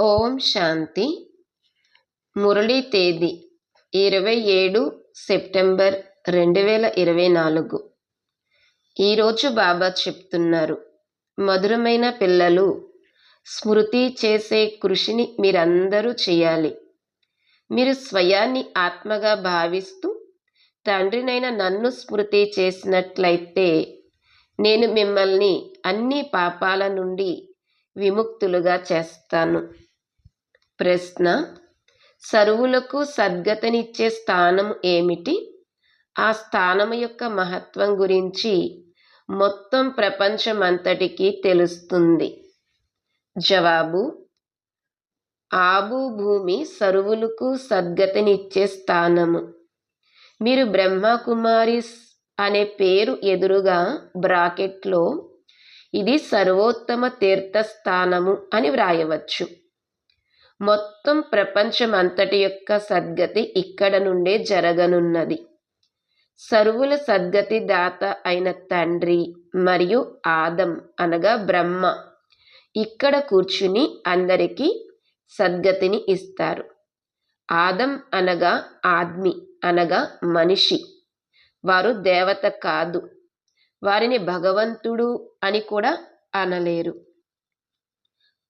ఓం శాంతి. మురళీ తేదీ ఇరవై ఏడు సెప్టెంబర్ రెండు వేల ఇరవై నాలుగు. ఈరోజు బాబా చెప్తున్నారు మధురమైన పిల్లలు స్మృతి చేసే కృషిని మీరందరూ చేయాలి. మీరు స్వయాన్ని ఆత్మగా భావిస్తూ తండ్రినైన నన్ను స్మృతి చేసినట్లయితే నేను మిమ్మల్ని అన్ని పాపాల నుండి విముక్తులుగా చేస్తాను. ప్రశ్న సరువులకు సద్గతనిచ్చే స్థానం ఏమిటి? ఆ స్థానం యొక్క మహత్వం గురించి మొత్తం ప్రపంచమంతటికీ తెలుస్తుంది. జవాబు ఆబు భూమి సరువులకు సద్గతినిచ్చే స్థానము. మీరు బ్రహ్మకుమారిస్ అనే పేరు ఎదురుగా బ్రాకెట్లో ఇది సర్వోత్తమ తీర్థస్థానము అని వ్రాయవచ్చు. మొత్తం ప్రపంచం అంతటి యొక్క సద్గతి ఇక్కడ నుండే జరగనున్నది. సరువుల సద్గతి దాత అయిన తండ్రి మరియు ఆదం అనగా బ్రహ్మ. ఇక్కడ కూర్చుని అందరికీ సద్గతిని ఇస్తారు. ఆదం అనగా ఆద్మి అనగా మనిషి. వారు దేవత కాదు. వారిని భగవంతుడు అని కూడా అనలేరు.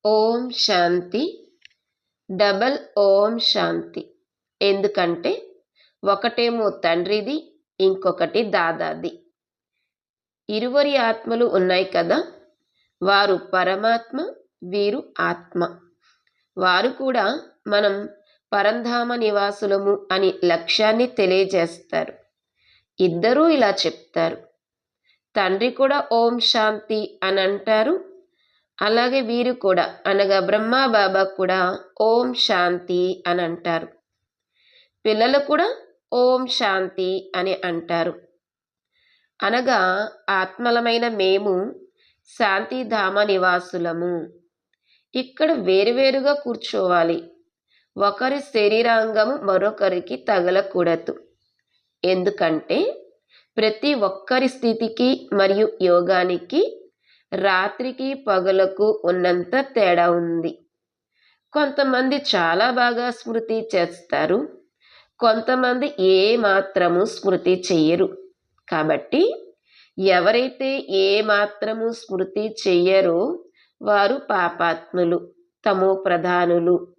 ఓం శాంతి. డబల్ ఓం శాంతి. ఎందుకంటే ఒకటేమో తండ్రిది ఇంకొకటి దాదాది. ఇరువరి ఆత్మలు ఉన్నాయి కదా వారు పరమాత్మ వీరు ఆత్మ. వారు కూడా మనం పరంధామ నివాసులము అని లక్ష్యాన్ని తెలియజేస్తారు. ఇద్దరూ ఇలా చెప్తారు. తండ్రి కూడా ఓం శాంతి అని అంటారు అలాగే వీరు కూడా అనగా బ్రహ్మ బాబా కూడా ఓం శాంతి అని అంటారు. పిల్లలు కూడా ఓం శాంతి అని అంటారు. అనగా ఆత్మలమైన మేము శాంతిధామ నివాసులము. ఇక్కడ వేరువేరుగా కూర్చోవాలి. ఒకరి శరీరాంగము మరొకరికి తగలకూడదు. ఎందుకంటే ప్రతి ఒక్కరి స్థితికి మరియు యోగానికి రాత్రికి పగలకు ఉన్నంత తేడా ఉంది. కొంతమంది చాలా బాగా స్మృతి చేస్తారు. కొంతమంది ఏ మాత్రము స్మృతి చెయ్యరు. కాబట్టి ఎవరైతే ఏ మాత్రము స్మృతి చెయ్యరో వారు పాపాత్ములు తమో ప్రధానులు.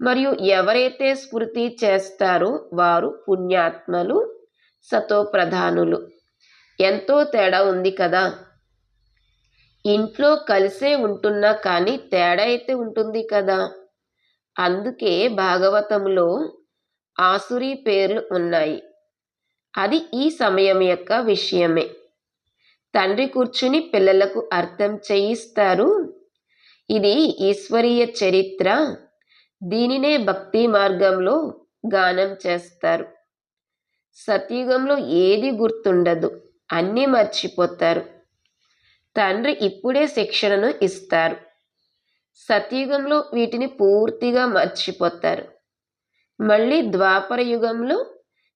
మరియు ఎవరైతే స్మృతి చేస్తారో వారు పుణ్యాత్మలు సతో ప్రధానులు. ఎంతో తేడా ఉంది కదా. ఇంట్లో కలిసే ఉంటున్నా కానీ తేడా అయితే ఉంటుంది కదా. అందుకే భాగవతంలో ఆసురి పేర్లు ఉన్నాయి. అది ఈ సమయం యొక్క విషయమే. తండ్రి కూర్చుని పిల్లలకు అర్థం చేయిస్తారు. ఇది ఈశ్వరీయ చరిత్ర. దీనినే భక్తి మార్గంలో గానం చేస్తారు. సత్యుగంలో ఏది గుర్తుండదు. అన్నీ మర్చిపోతారు. తండ్రి ఇప్పుడే శిక్షణను ఇస్తారు. సతయుగంలో వీటిని పూర్తిగా మర్చిపోతారు. మళ్ళీ ద్వాపర యుగంలో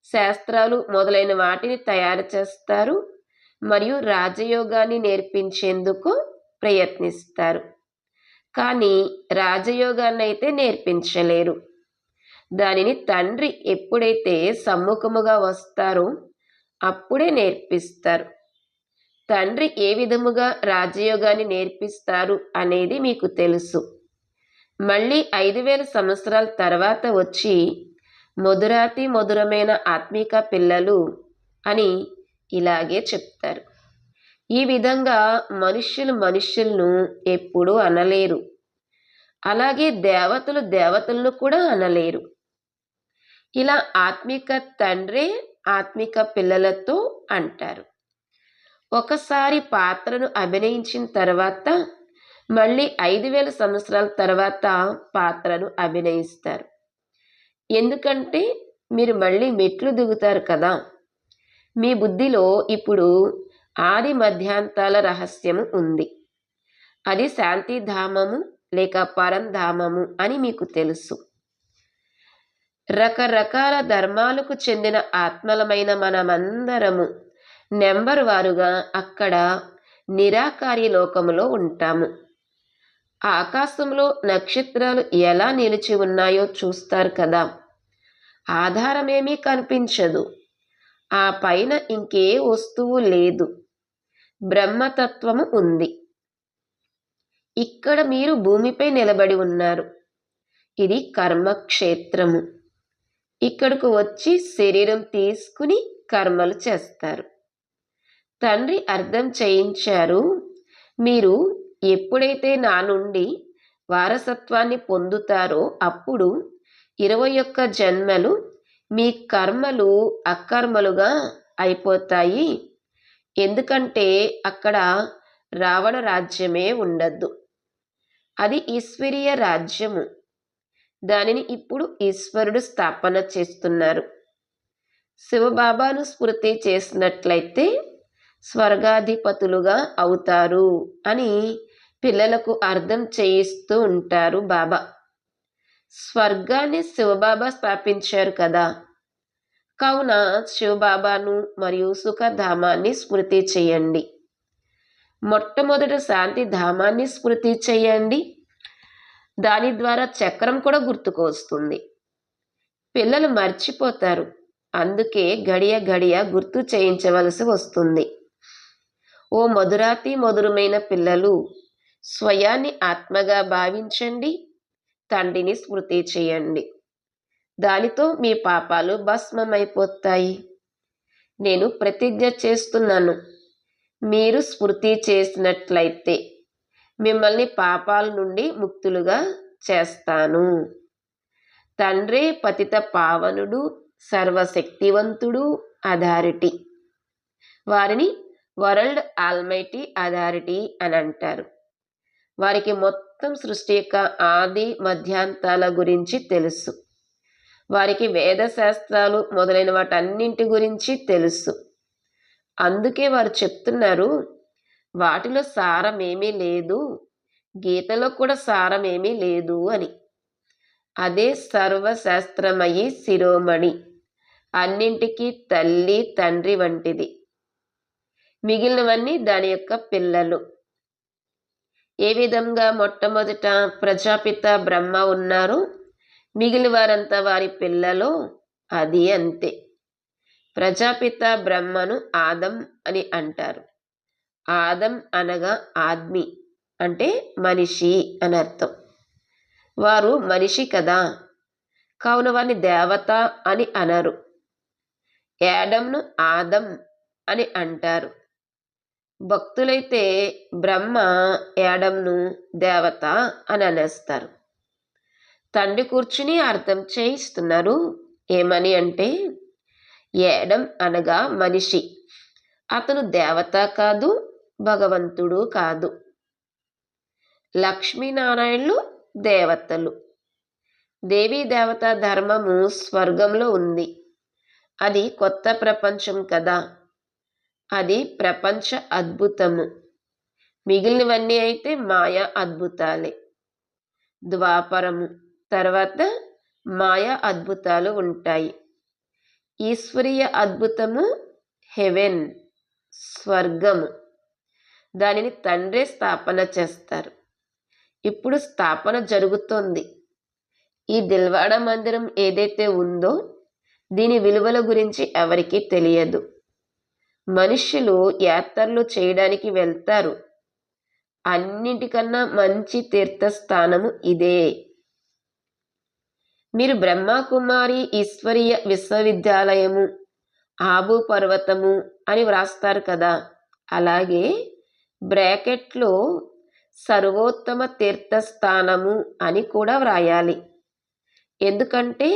శాస్త్రాలు మొదలైన వాటిని తయారు చేస్తారు మరియు రాజయోగాన్ని నేర్పించేందుకు ప్రయత్నిస్తారు. కానీ రాజయోగాన్ని అయితే నేర్పించలేరు. దానిని తండ్రి ఎప్పుడైతే సమ్ముఖముగా వస్తారో అప్పుడే నేర్పిస్తారు. తండ్రి ఏ విధముగా రాజయోగాన్ని నేర్పిస్తారు అనేది మీకు తెలుసు. మళ్ళీ ఐదు వేల సంవత్సరాల తర్వాత వచ్చి మధురాతి మధురమైన ఆత్మిక పిల్లలు అని ఇలాగే చెప్తారు. ఈ విధంగా మనుష్యులు మనుష్యులను ఎప్పుడూ అనలేరు. అలాగే దేవతలు దేవతలను కూడా అనలేరు. ఇలా ఆత్మిక తండ్రే ఆత్మిక పిల్లలతో అంటారు. ఒకసారి పాత్రను అభినయించిన తర్వాత మళ్ళీ ఐదు వేల సంవత్సరాల తర్వాత పాత్రను అభినయిస్తారు. ఎందుకంటే మీరు మళ్ళీ మెట్లు దిగుతారు కదా. మీ బుద్ధిలో ఇప్పుడు ఆది మధ్యాంతాల రహస్యము ఉంది. అది శాంతిధామము లేక పరంధామము అని మీకు తెలుసు. రకరకాల ధర్మాలకు చెందిన ఆత్మలమైన మనమందరము నెంబర్ వారుగా అక్కడ నిరాకారి లోకములో ఉంటాము. ఆకాశంలో నక్షత్రాలు ఎలా నిలిచి ఉన్నాయో చూస్తారు కదా. ఆధారమేమీ కనిపించదు. ఆ పైన ఇంకే వస్తువు లేదు. బ్రహ్మతత్వము ఉంది. ఇక్కడ మీరు భూమిపై నిలబడి ఉన్నారు. ఇది కర్మక్షేత్రము. ఇక్కడకు వచ్చి శరీరం తీసుకుని కర్మలు చేస్తారు. తండ్రి అర్థం చేయించారు. మీరు ఎప్పుడైతే నా నుండి వారసత్వాన్ని పొందుతారో అప్పుడు ఇరవై ఒక్క జన్మలు మీ కర్మలు అకర్మలుగా అయిపోతాయి. ఎందుకంటే అక్కడ రావణ రాజ్యమే ఉండద్దు. అది ఈశ్వరీయ రాజ్యము. దానిని ఇప్పుడు ఈశ్వరుడు స్థాపన చేస్తున్నారు. శివబాబాను స్మృతి చేసినట్లయితే స్వర్గాధిపతులుగా అవుతారు అని పిల్లలకు అర్థం చేయిస్తూ ఉంటారు బాబా. స్వర్గాన్ని శివబాబా స్థాపించారు కదా. కావున శివబాబాను మరియు సుఖధామాన్ని స్మృతి చేయండి. మొట్టమొదట శాంతి ధామాన్ని స్మృతి చేయండి. దాని ద్వారా చక్రం కూడా గుర్తుకు వస్తుంది. పిల్లలు మర్చిపోతారు. అందుకే గడియ గడియ గుర్తు చేయించవలసి వస్తుంది. ఓ మధురాతి మధురమైన పిల్లలు స్వయాన్ని ఆత్మగా భావించండి తండ్రిని స్మృతి చేయండి. దానితో మీ పాపాలు భస్మమైపోతాయి. నేను ప్రతిజ్ఞ చేస్తున్నాను మీరు స్మృతి చేసినట్లయితే మిమ్మల్ని పాపాల నుండి ముక్తులుగా చేస్తాను. తండ్రే పతిత పావనుడు సర్వశక్తివంతుడు అథారిటీ వారిని వరల్డ్ ఆల్మైటీ అథారిటీ అని అంటారు. వారికి మొత్తం సృష్టి యొక్క ఆది మధ్యాంతాల గురించి తెలుసు. వారికి వేద శాస్త్రాలు మొదలైన వాటన్నింటి గురించి తెలుసు. అందుకే వారు చెప్తున్నారు వాటిలో సారమేమీ లేదు గీతలో కూడా సారమేమీ లేదు అని. అదే సర్వశాస్త్రమయి శిరోమణి అన్నింటికీ తల్లి తండ్రి వంటిది. మిగిలినవన్నీ దాని యొక్క పిల్లలు. ఏ విధంగా మొట్టమొదట ప్రజాపిత బ్రహ్మ ఉన్నారు? మిగిలి వారంతా వారి పిల్లలు అది అంతే. ప్రజాపిత బ్రహ్మను ఆదం అని అంటారు. ఆదం అనగా ఆద్మి అంటే మనిషి అని అర్థం. వారు మనిషి కదా. కావున వారిని దేవత అని అనరు. ఏడంను ఆదం అని అంటారు. భక్తులైతే బ్రహ్మ యాడంను దేవత అని అనేస్తారు. తండ్రి కూర్చుని అర్థం చేయిస్తున్నారు. ఏమని అంటే ఏడం అనగా మనిషి. అతను దేవత కాదు భగవంతుడు కాదు. లక్ష్మీనారాయణులు దేవతలు. దేవీ దేవత ధర్మము స్వర్గంలో ఉంది. అది కొత్త ప్రపంచం కదా. అది ప్రపంచ అద్భుతము. మిగిలినవన్నీ అయితే మాయా అద్భుతాలే. ద్వాపరము తర్వాత మాయా అద్భుతాలు ఉంటాయి. ఈశ్వరీయ అద్భుతము హెవెన్ స్వర్గము. దానిని తండ్రే స్థాపన చేస్తారు. ఇప్పుడు స్థాపన జరుగుతోంది. ఈ దిల్వాడ మందిరం ఏదైతే ఉందో దీని విలువల గురించి ఎవరికీ తెలియదు. మనుష్యులు యాత్రలు చేయడానికి వెళ్తారు. అన్నిటికన్నా మంచి తీర్థస్థానము ఇదే. మీరు బ్రహ్మకుమారి ఈశ్వరీయ విశ్వవిద్యాలయము ఆబు పర్వతము అని వ్రాస్తారు కదా. అలాగే బ్రాకెట్లో సర్వోత్తమ తీర్థస్థానము అని కూడా వ్రాయాలి. ఎందుకంటే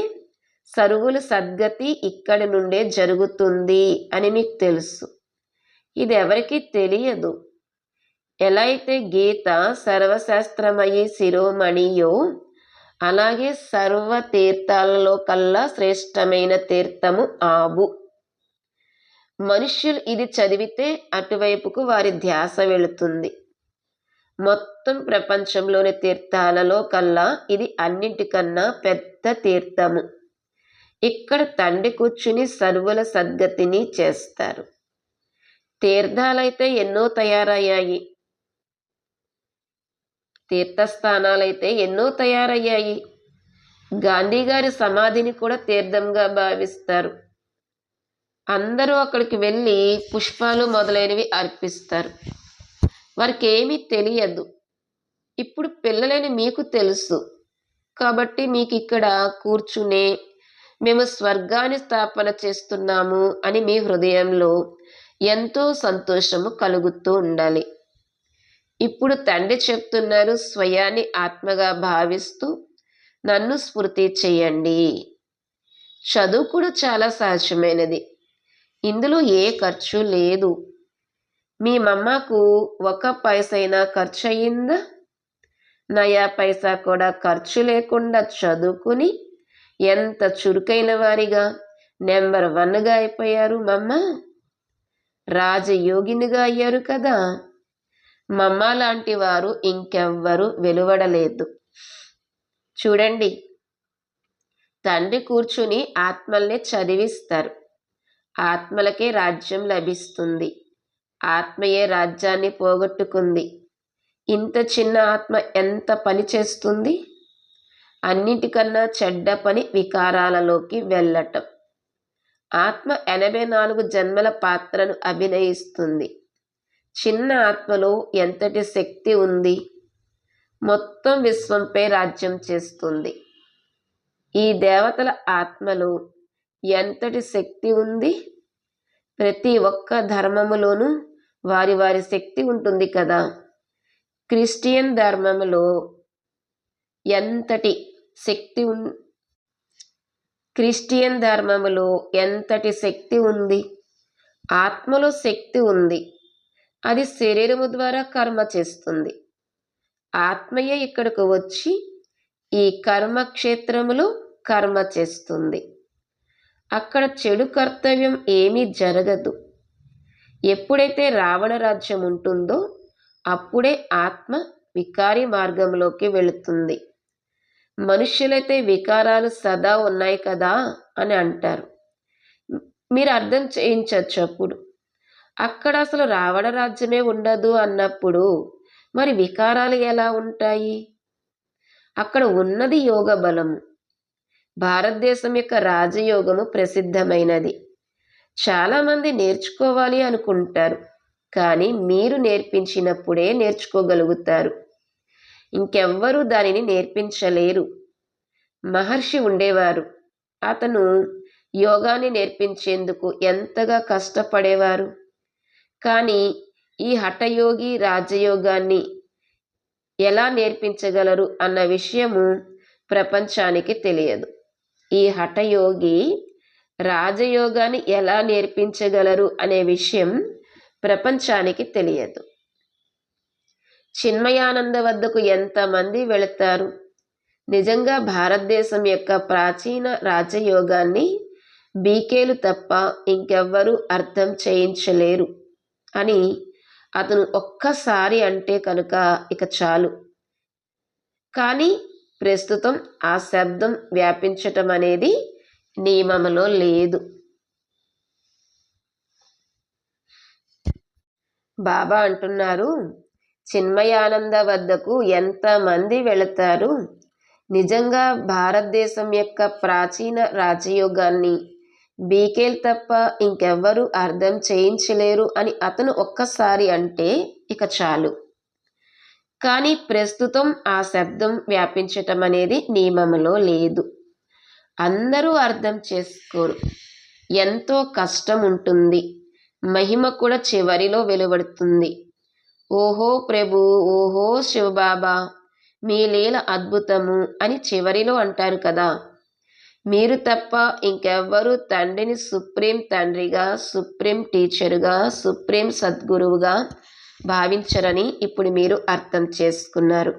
సరువుల సద్గతి ఇక్కడి నుండే జరుగుతుంది అని మీకు తెలుసు. ఇది ఎవరికి తెలియదు. ఎలా అయితే గీత సర్వశాస్త్రమయి శిరోమణియో అలాగే సర్వ తీర్థాలలో కల్లా శ్రేష్టమైన తీర్థము ఆబు. మనుష్యులు ఇది చదివితే అటువైపుకు వారి ధ్యాస వెళుతుంది. మొత్తం ప్రపంచంలోని తీర్థాలలో కల్లా ఇది అన్నింటికన్నా పెద్ద తీర్థము. ఇక్కడ తండ్రి కూర్చుని సర్వుల సద్గతిని చేస్తారు. తీర్థాలైతే ఎన్నో తయారయ్యాయి. తీర్థస్థానాలైతే ఎన్నో తయారయ్యాయి. గాంధీ గారి సమాధిని కూడా తీర్థంగా భావిస్తారు. అందరూ అక్కడికి వెళ్ళి పుష్పాలు మొదలైనవి అర్పిస్తారు. వారికి ఏమీ తెలియదు. ఇప్పుడు పిల్లలని మీకు తెలుసు. కాబట్టి మీకు ఇక్కడ కూర్చునే మేము స్వర్గాన్ని స్థాపన చేస్తున్నాము అని మీ హృదయంలో ఎంతో సంతోషము కలుగుతూ ఉండాలి. ఇప్పుడు తండ్రి చెప్తున్నారు స్వయాన్ని ఆత్మగా భావిస్తూ నన్ను స్ఫూర్తి చేయండి. చదువు కూడా చాలా సహజమైనది. ఇందులో ఏ ఖర్చు లేదు. మీ మమ్మకు ఒక పైసైనా ఖర్చు అయ్యిందా నయా పైసా కూడా ఖర్చు లేకుండా చదువుకుని ఎంత చురుకైన వారిగా. నెంబర్ వన్గా అయిపోయారు మమ్మ. రాజయోగినిగా అయ్యారు కదా. మమ్మ లాంటి వారు ఇంకెవ్వరు వెలువడలేదు. చూడండి. తండ్రి కూర్చుని ఆత్మల్ని చదివిస్తారు. ఆత్మలకే రాజ్యం లభిస్తుంది. ఆత్మయే రాజ్యాన్ని పోగొట్టుకుంది. ఇంత చిన్న ఆత్మ ఎంత పని చేస్తుంది? అన్నిటికన్నా చెడ్డ పని వికారాలలోకి వెళ్ళటం. ఆత్మ ఎనభై నాలుగు జన్మల పాత్రను అభినయిస్తుంది. చిన్న ఆత్మలో ఎంతటి శక్తి ఉంది? మొత్తం విశ్వంపై రాజ్యం చేస్తుంది. ఈ దేవతల ఆత్మలో ఎంతటి శక్తి ఉంది? ప్రతి ఒక్క ధర్మములోనూ వారి వారి శక్తి ఉంటుంది కదా. క్రిస్టియన్ ధర్మములో ఎంతటి శక్తి ఉన్ క్రిస్టియన్ ధర్మములో ఎంతటి శక్తి ఉంది? ఆత్మలో శక్తి ఉంది. అది శరీరము ద్వారా కర్మ చేస్తుంది. ఆత్మయే ఇక్కడకు వచ్చి ఈ కర్మక్షేత్రములో కర్మ చేస్తుంది. అక్కడ చెడు కర్తవ్యం ఏమీ జరగదు. ఎప్పుడైతే రావణ రాజ్యం ఉంటుందో అప్పుడే ఆత్మ వికారి మార్గంలోకి వెళుతుంది. మనుష్యులైతే వికారాలు సదా ఉన్నాయి కదా అని అంటారు. మీరు అర్థం చేయించవచ్చు అప్పుడు. అక్కడ అసలు రావణ రాజ్యమే ఉండదు అన్నప్పుడు మరి వికారాలు ఎలా ఉంటాయి? అక్కడ ఉన్నది యోగ బలము భారతదేశం యొక్క రాజయోగము ప్రసిద్ధమైనది. చాలామంది నేర్చుకోవాలి అనుకుంటారు. కానీ మీరు నేర్పించినప్పుడే నేర్చుకోగలుగుతారు. ఇంకెవ్వరూ దానిని నేర్పించలేరు. మహర్షి ఉండేవారు. అతను యోగాన్ని నేర్పించేందుకు ఎంతగా కష్టపడేవారు. కానీ ఈ హఠయోగి రాజయోగాన్ని ఎలా నేర్పించగలరు అన్న విషయము ప్రపంచానికి తెలియదు. ఈ హఠయోగి రాజయోగాన్ని ఎలా నేర్పించగలరు అనే విషయం ప్రపంచానికి తెలియదు. చిన్మయానంద వద్దకు ఎంతమంది వెళతారు? నిజంగా భారతదేశం యొక్క ప్రాచీన రాజయోగాన్ని బీకేలు తప్ప ఇంకెవ్వరూ అర్థం చేయించలేరు అని అతను ఒక్కసారి అంటే కనుక ఇక చాలు. కానీ ప్రస్తుతం ఆ శబ్దం వ్యాపించటం అనేది నియమంలో లేదు. బాబా అంటున్నారు చిన్మయానంద వద్దకు ఎంతమంది వెళతారు? నిజంగా భారతదేశం యొక్క ప్రాచీన రాజయోగాన్ని బీకేల్ తప్ప ఇంకెవ్వరూ అర్థం చేయించలేరు అని అతను ఒక్కసారి అంటే ఇక చాలు. కానీ ప్రస్తుతం ఆ శబ్దం వ్యాపించటం అనేది నియమంలో లేదు. అందరూ అర్థం చేసుకోరు. ఎంతో కష్టం ఉంటుంది మహిమ కూడా చివరిలో వెలువడుతుంది. ఓహో ప్రభు ఓహో శివబాబా మీ లీల అద్భుతము అని చివరిలో అంటారు కదా. మీరు తప్ప ఇంకెవ్వరూ తండ్రిని సుప్రీం తండ్రిగా సుప్రీం టీచరుగా సుప్రీం సద్గురువుగా భావించరని ఇప్పుడు మీరు అర్థం చేసుకున్నారు.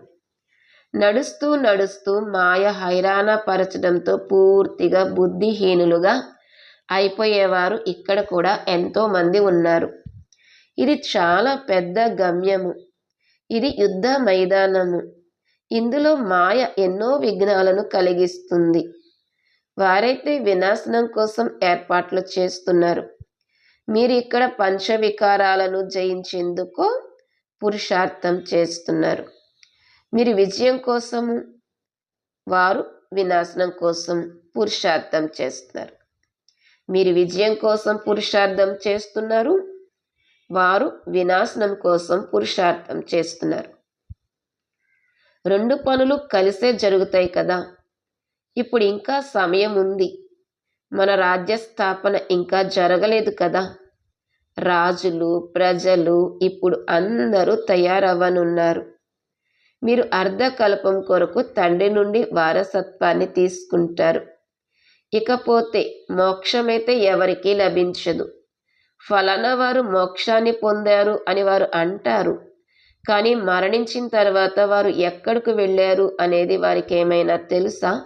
నడుస్తూ నడుస్తూ మాయ హైరాణ పరచడంతో పూర్తిగా బుద్ధిహీనులుగా అయిపోయేవారు ఇక్కడ కూడా ఎంతోమంది ఉన్నారు. ఇది చాలా పెద్ద గమ్యము. ఇది యుద్ధ మైదానము. ఇందులో మాయ ఎన్నో విఘ్నాలను కలిగిస్తుంది. వారైతే వినాశనం కోసం ఏర్పాట్లు చేస్తున్నారు. మీరు ఇక్కడ పంచవికారాలను జయించేందుకు పురుషార్థం చేస్తున్నారు. మీరు విజయం కోసము వారు వినాశనం కోసం పురుషార్థం చేస్తున్నారు. మీరు విజయం కోసం పురుషార్థం చేస్తున్నారు. వారు వినాశనం కోసం పురుషార్థం చేస్తున్నారు. రెండు పనులు కలిసే జరుగుతాయి కదా. ఇప్పుడు ఇంకా సమయం ఉంది. మన రాజ్య స్థాపన ఇంకా జరగలేదు కదా. రాజులు ప్రజలు ఇప్పుడు అందరూ తయారవ్వనున్నారు. మీరు అర్ధకల్పం కొరకు తండ్రి నుండి వారసత్వాన్ని తీసుకుంటారు. ఇకపోతే మోక్షమైతే ఎవరికీ లభించదు. ఫలానా వారు మోక్షాన్ని పొందారు అని వారు అంటారు. కానీ మరణించిన తర్వాత వారు ఎక్కడికి వెళ్ళారు అనేది వారికి ఏమైనా తెలుసా?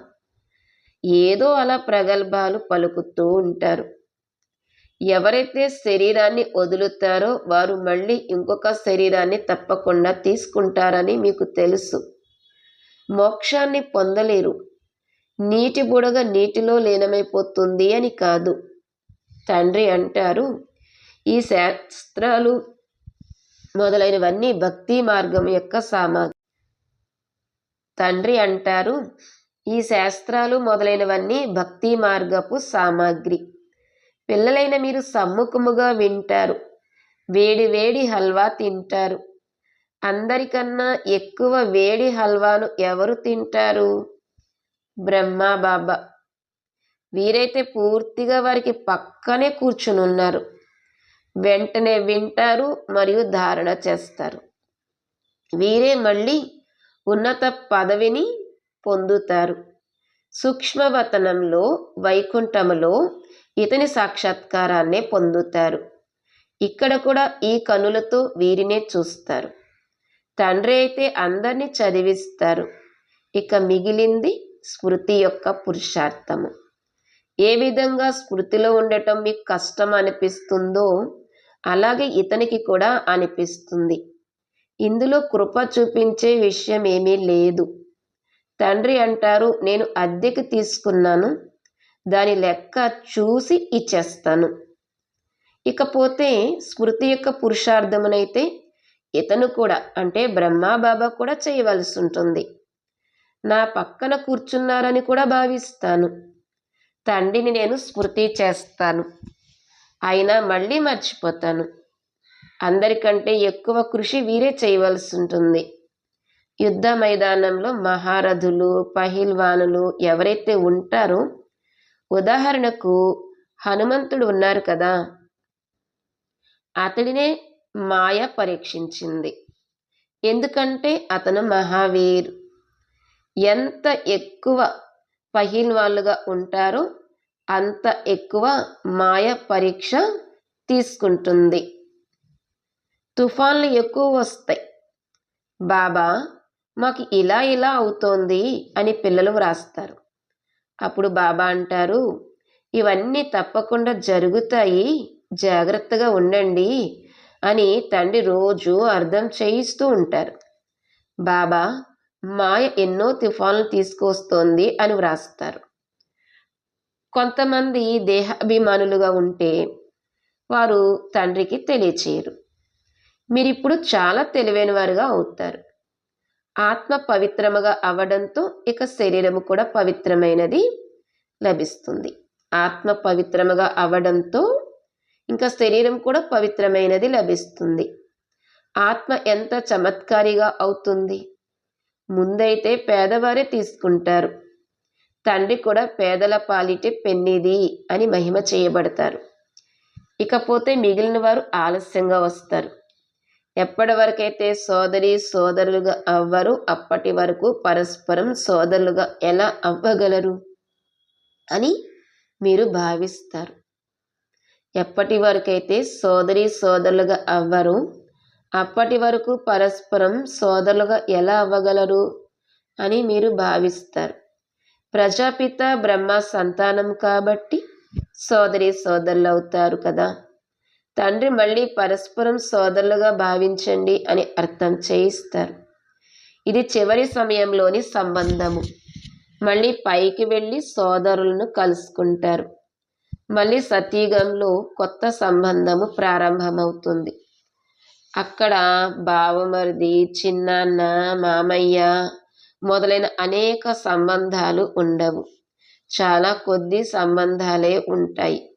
ఏదో అలా ప్రగల్భాలు పలుకుతూ ఉంటారు. ఎవరైతే శరీరాన్ని వదులుతారో వారు మళ్ళీ ఇంకొక శరీరాన్ని తప్పకుండా తీసుకుంటారని మీకు తెలుసు. మోక్షాన్ని పొందలేరు. నీటి బుడగ నీటిలో లీనమైపోతుంది అని కాదు. తండ్రి అంటారు ఈ శాస్త్రాలు మొదలైనవన్నీ భక్తి మార్గం యొక్క సామాగ్రి. తండ్రి అంటారు ఈ శాస్త్రాలు మొదలైనవన్నీ భక్తి మార్గపు సామాగ్రి. పిల్లలైన మీరు సమ్ముఖముగా వింటారు వేడి వేడి హల్వా తింటారు. అందరికన్నా ఎక్కువ వేడి హల్వాను ఎవరు తింటారు? బ్రహ్మా బాబా. వీరైతే పూర్తిగా వారికి పక్కనే కూర్చుని ఉన్నారు వెంటనే వింటారు మరియు ధారణ చేస్తారు. వీరే మళ్ళీ ఉన్నత పదవిని పొందుతారు. సూక్ష్మవతనంలో వైకుంఠములో ఇతని సాక్షాత్కారాన్నే పొందుతారు. ఇక్కడ కూడా ఈ కనులతో వీరినే చూస్తారు. తండ్రి అయితే అందరినీ చదివిస్తారు. ఇక మిగిలింది స్మృతి యొక్క పురుషార్థము. ఏ విధంగా స్మృతిలో ఉండటం మీకు కష్టం అనిపిస్తుందో అలాగే ఇతనికి కూడా అనిపిస్తుంది. ఇందులో కృప చూపించే విషయం ఏమీ లేదు. తండ్రి అంటారు నేను అద్దెకి తీసుకున్నాను దాని లెక్క చూసి ఇచ్చేస్తాను. ఇకపోతే స్మృతి యొక్క పురుషార్థమునైతే ఇతను కూడా అంటే బ్రహ్మా బాబా కూడా చేయవలసి ఉంటుంది. నా పక్కన కూర్చున్నారని కూడా భావిస్తాను. తండ్రిని నేను స్మృతి చేస్తాను. అయినా మళ్ళీ మర్చిపోతాను. అందరికంటే ఎక్కువ కృషి వీరే చేయవలసి ఉంటుంది యుద్ధ మైదానంలో మహారథులు పహిల్వానులు ఎవరైతే ఉంటారో ఉదాహరణకు హనుమంతుడు ఉన్నారు కదా అతడినే మాయ పరీక్షించింది. ఎందుకంటే అతను మహావీర్. ఎంత ఎక్కువ పహిల్వాళ్ళుగా ఉంటారో అంత ఎక్కువ మాయ పరీక్ష తీసుకుంటుంది. తుఫాన్లు ఎక్కువ వస్తాయి. బాబా మాకు ఇలా ఇలా అవుతోంది అని పిల్లలు వ్రాస్తారు. అప్పుడు బాబా అంటారు ఇవన్నీ తప్పకుండా జరుగుతాయి. జాగ్రత్తగా ఉండండి అని తండ్రి రోజు అర్థం చేయిస్తూ ఉంటారు. బాబా మాయ ఎన్నో తుఫాన్లు తీసుకొస్తోంది అని వ్రాస్తారు. కొంతమంది దేహాభిమానులుగా ఉంటే వారు తండ్రికి తెలియచేయరు. మీరు ఇప్పుడు చాలా తెలివైన వారుగా అవుతారు. ఆత్మ పవిత్రముగా అవ్వడంతో ఇక శరీరము కూడా పవిత్రమైనది లభిస్తుంది. ఆత్మ పవిత్రముగా అవ్వడంతో ఇంకా శరీరం కూడా పవిత్రమైనది లభిస్తుంది. ఆత్మ ఎంత చమత్కారిగా అవుతుంది? ముందైతే పేదవారే తీసుకుంటారు. తండ్రి కూడా పేదల పాలిటే పెన్నిది అని మహిమ చేయబడతారు. ఇకపోతే మిగిలిన వారు ఆలస్యంగా వస్తారు. ఎప్పటి వరకైతే సోదరి సోదరులుగా అవ్వరు అప్పటి వరకు పరస్పరం సోదరులుగా ఎలా అవ్వగలరు అని మీరు భావిస్తారు. ఎప్పటి వరకైతే సోదరి సోదరులుగా అవ్వరు అప్పటి వరకు పరస్పరం సోదరులుగా ఎలా అవ్వగలరు అని మీరు భావిస్తారు. ప్రజాపిత బ్రహ్మ సంతానం కాబట్టి సోదరి సోదరులు అవుతారు కదా. తండ్రి మళ్ళీ పరస్పరం సోదరులుగా భావించండి అని అర్థం చేయిస్తారు. ఇది చివరి సమయంలోని సంబంధము. మళ్ళీ పైకి వెళ్ళి సోదరులను కలుసుకుంటారు. మళ్ళీ సతీగంలో కొత్త సంబంధము ప్రారంభమవుతుంది. అక్కడ బావమరిది చిన్నాన్న మామయ్య మొదలైన అనేక సంబంధాలు ఉండవు. చాలా కొద్ది సంబంధాలే ఉంటాయి.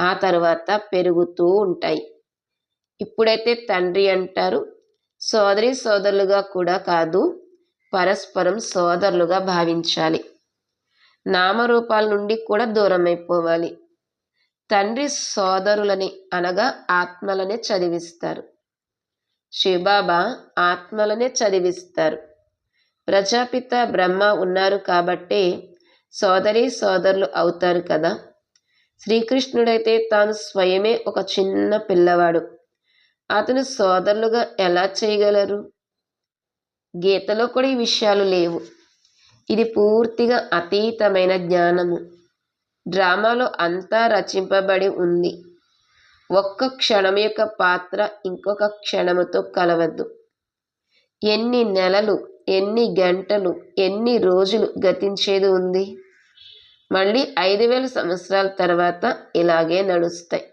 ఆ తర్వాత పెరుగుతూ ఉంటాయి. ఇప్పుడైతే తండ్రి అంటారు. సోదరి సోదరులుగా కూడా కాదు పరస్పరం సోదరులుగా భావించాలి. నామరూపాల నుండి కూడా దూరం అయిపోవాలి తండ్రి సోదరులని అనగా ఆత్మలనే చదివిస్తారు. శివబాబా ఆత్మలనే చదివిస్తారు. ప్రజాపిత బ్రహ్మ ఉన్నారు కాబట్టే సోదరి సోదరులు అవుతారు కదా. శ్రీకృష్ణుడైతే తాను స్వయమే ఒక చిన్న పిల్లవాడు. అతను సోదరులుగా ఎలా చేయగలరు? గీతలో కూడా ఈ విషయాలు లేవు. ఇది పూర్తిగా అతీతమైన జ్ఞానము. డ్రామాలో అంతా రచింపబడి ఉంది. ఒక్క క్షణం యొక్క పాత్ర ఇంకొక క్షణముతో కలవద్దు. ఎన్ని నెలలు ఎన్ని గంటలు ఎన్ని రోజులు గతించేది ఉంది? మళ్ళీ ఐదు వేల సంవత్సరాల తర్వాత ఇలాగే నడుస్తాయి.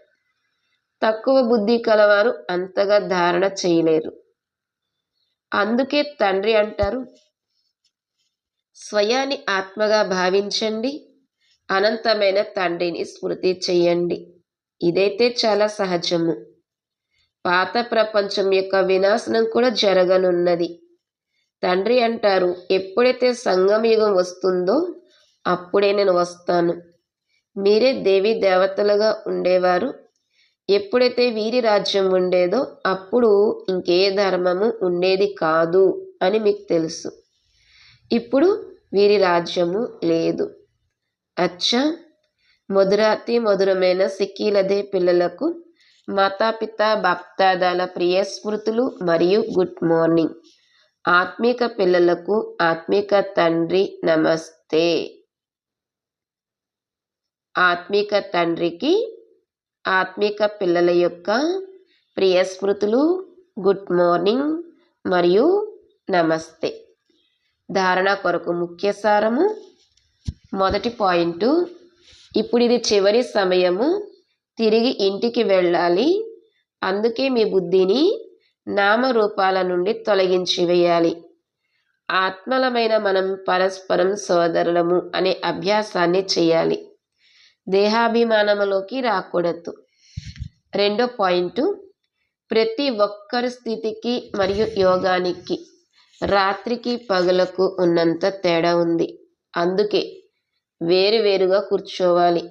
తక్కువ బుద్ధి కలవారు అంతగా ధారణ చేయలేరు. అందుకే తండ్రి అంటారు స్వయాన్ని ఆత్మగా భావించండి అనంతమైన తండ్రిని స్మృతి చెయ్యండి ఇదైతే చాలా సహజము. పాత ప్రపంచం యొక్క వినాశనం కూడా జరగనున్నది. తండ్రి అంటారు ఎప్పుడైతే సంగమయుగం వస్తుందో అప్పుడే నేను వస్తాను. మీరే దేవి దేవతలుగా ఉండేవారు. ఎప్పుడైతే వీరి రాజ్యం ఉండేదో అప్పుడు ఇంకే ధర్మము ఉండేది కాదు అని మీకు తెలుసు. ఇప్పుడు వీరి రాజ్యము లేదు. అచ్చా! మధురాతి మధురమైన సిక్కీలదే పిల్లలకు మాతాపిత భక్తాదాల ప్రియ స్మృతులు మరియు గుడ్ మార్నింగ్. ఆత్మిక పిల్లలకు ఆత్మిక తండ్రి నమస్తే. ఆత్మిక తండ్రికి ఆత్మిక పిల్లల యొక్క ప్రియ స్మృతులు గుడ్ మార్నింగ్ మరియు నమస్తే. ధారణ కొరకు ముఖ్య సారము మొదటి పాయింట్ ఇప్పుడు ఇది చివరి సమయము తిరిగి ఇంటికి వెళ్ళాలి అందుకే మీ బుద్ధిని నామరూపాల నుండి తొలగించి వేయాలి. ఆత్మలమైన మనం పరస్పరం సోదరులము అనే అభ్యాసాన్ని చేయాలి. దేహాభిమానములోకి రాకూడదు. రెండో పాయింట్ ప్రతి ఒక్కరి స్థితికి మరియు యోగానికి రాత్రికి పగలకు ఉన్నంత తేడా ఉంది. అందుకే వేరువేరుగా కూర్చోవాలి.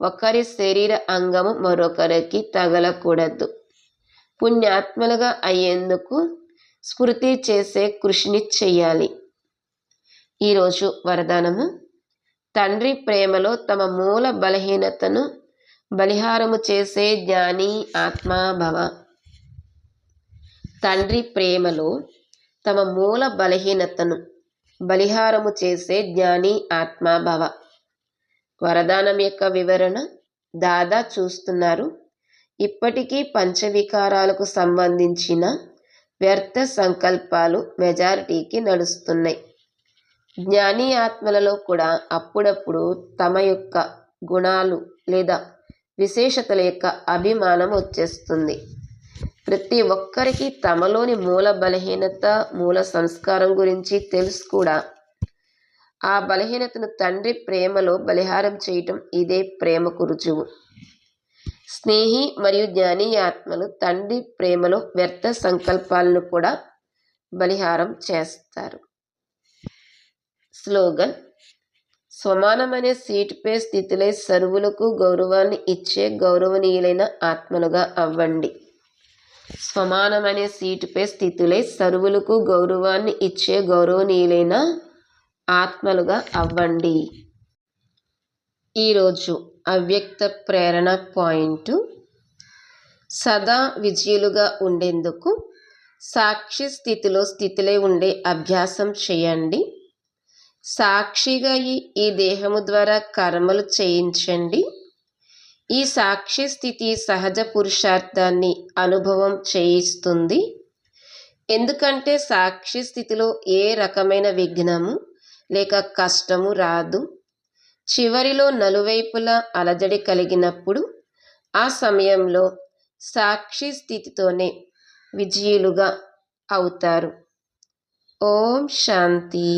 ఒకరి శరీర అంగము మరొకరికి తగలకూడదు. పుణ్యాత్మలుగా అయ్యేందుకు స్ఫూర్తి చేసే కృషిని చెయ్యాలి. ఈరోజు వరదానము. తండ్రి ప్రేమలో తమ మూల బలహీనతను బలిహారము చేసే జ్ఞాని ఆత్మాభవ తండ్రి ప్రేమలో తమ మూల బలహీనతను బలిహారము చేసే జ్ఞాని ఆత్మాభవ వరదానం యొక్క వివరణ దాదా చూస్తున్నారు. ఇప్పటికీ పంచవికారాలకు సంబంధించిన వ్యర్థ సంకల్పాలు మెజారిటీకి నడుస్తున్నాయి. జ్ఞాని ఆత్మలలో కూడా అప్పుడప్పుడు తమ యొక్క గుణాలు లేదా విశేషతల యొక్క అభిమానం వచ్చేస్తుంది. ప్రతి ఒక్కరికి తమలోని మూల బలహీనత మూల సంస్కారం గురించి తెలుసు కూడా. ఆ బలహీనతను తండ్రి ప్రేమలో బలిహారం చేయటం ఇదే ప్రేమకు రుజువు. స్నేహి మరియు జ్ఞాని ఆత్మలు తండ్రి ప్రేమలో వ్యర్థ సంకల్పాలను కూడా బలిహారం చేస్తారు. స్లోగన్ స్వమానమనే సీటుపై స్థితులై సరువులకు గౌరవాన్ని ఇచ్చే గౌరవనీయులైన ఆత్మలుగా అవ్వండి. స్వమానమనే సీటుపై స్థితులై సరువులకు గౌరవాన్ని ఇచ్చే గౌరవనీయులైన ఆత్మలుగా అవ్వండి. ఈరోజు అవ్యక్త ప్రేరణ పాయింట్. సదా విజయులుగా ఉండేందుకు సాక్షి స్థితిలో స్థితిలో ఉండే అభ్యాసం చేయండి. సాక్షిగా ఈ దేహము ద్వారా కర్మలు చేయించండి. ఈ సాక్షి స్థితి సహజ పురుషార్థాన్ని అనుభవం చేయిస్తుంది. ఎందుకంటే సాక్షి స్థితిలో ఏ రకమైన విఘ్నము లేక కష్టము రాదు. చివరిలో నలువైపులా అలజడి కలిగినప్పుడు ఆ సమయంలో సాక్షి స్థితితోనే విజయులుగా అవుతారు. ఓం శాంతి.